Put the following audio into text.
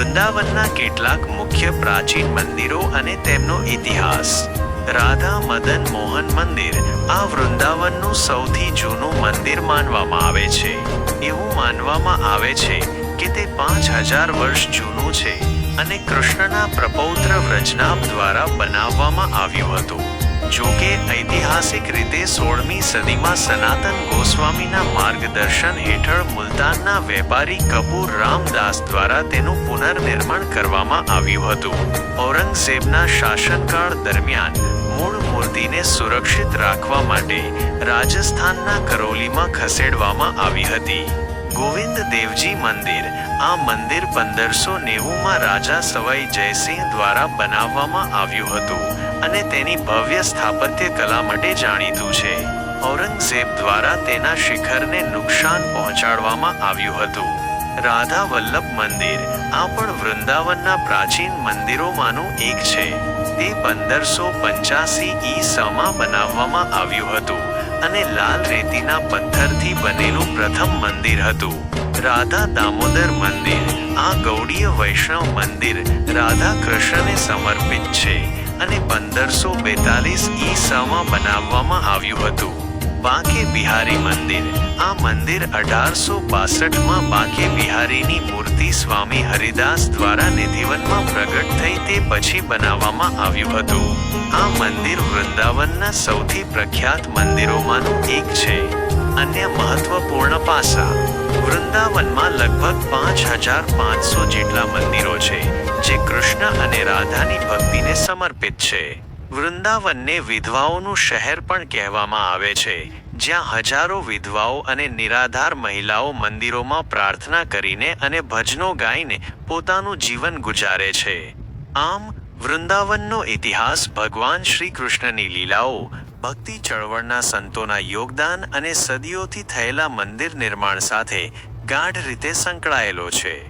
વૃંદાવનના કેટલાક મુખ્ય પ્રાચીન મંદિરો અને તેમનો ઇતિહાસ. રાધા મદન મોહન મંદિર આ વૃંદાવનનું સૌથી જૂનું મંદિર માનવામાં આવે છે. એવું માનવામાં આવે છે કે તે પાંચ હજાર વર્ષ જૂનું છે અને કૃષ્ણના પ્રપૌત્ર વ્રજનાભ દ્વારા બનાવવામાં આવ્યું હતું. જો કે ઐતિહાસિક રીતે સોળમી સદીમાં સનાતન ગોસ્વામીના માર્ગદર્શન હેઠળ મુલતાનના વેપારી કપૂર રામદાસ દ્વારા તેનું પુનર્નિર્માણ કરવામાં આવ્યું હતું. ઔરંગઝેબના શાસનકાળ દરમિયાન મૂળ મૂર્તિને સુરક્ષિત રાખવા માટે રાજસ્થાનના કરોલીમાં ખસેડવામાં આવી હતી. ગોવિંદ દેવજી મંદિર આ મંદિર પંદરસો નેવુંમાં રાજા સવાઈ જયસિંહ દ્વારા બનાવવામાં આવ્યું હતું. અને તેની ભવ્ય સ્થાપત્ય કલા માટે જાણીતું છે. ઔરંગઝેબ દ્વારા તેના શિખરને નુકસાન પહોંચાડવામાં આવ્યું હતું. રાધા વલ્લભ મંદિર, આ પણ વૃંદાવનના પ્રાચીન મંદિરોમાંનું એક છે. તે પંદરસો પંચ્યાસી ઈ સમાં બનાવવામાં આવ્યું હતું અને લાલ રેતીના પથ્થરથી બનેલું પ્રથમ મંદિર હતું. રાધા દામોદર મંદિર, આ ગૌડીય વૈષ્ણવ મંદિર રાધા કૃષ્ણને સમર્પિત છે. પંદરસો બેતાલીસ ઈસામાં બનાવવામાં આવ્યું હતું. બાંકે બિહારી મંદિર. આ મંદિર અઢારસો બાસઠમાં બાંકે બિહારીની મૂર્તિ સ્વામી હરિદાસ દ્વારા નિધિવનમાં પ્રગટ થઈ તે પછી બનાવવામાં આવ્યું હતું. આ મંદિર વૃંદાવનના સૌથી પ્રખ્યાત મંદિરોમાંનું એક છે. અન્ય મહત્વપૂર્ણ પાસા. વૃંદાવનમાં લગભગ પાંચ હજાર પાંચસો જેટલા મંદિરો છે, જે કૃષ્ણ અને રાધાની ભક્તિને સમર્પિત છે. વૃંદાવનને વિધવાઓનું શહેર પણ કહેવામાં આવે છે, જ્યાં હજારો વિધવાઓ અને નિરાધાર મહિલાઓ મંદિરોમાં પ્રાર્થના કરીને અને ભજનો ગાઈને પોતાનું જીવન ગુજારે છે. આમ, વૃંદાવનનો ઇતિહાસ ભગવાન શ્રી કૃષ્ણની લીલાઓ, ભક્તિ ચળવળના સંતોના યોગદાન અને સદીઓથી થયેલા મંદિર નિર્માણ સાથે ગાઢ રીતે સંકળાયેલો છે.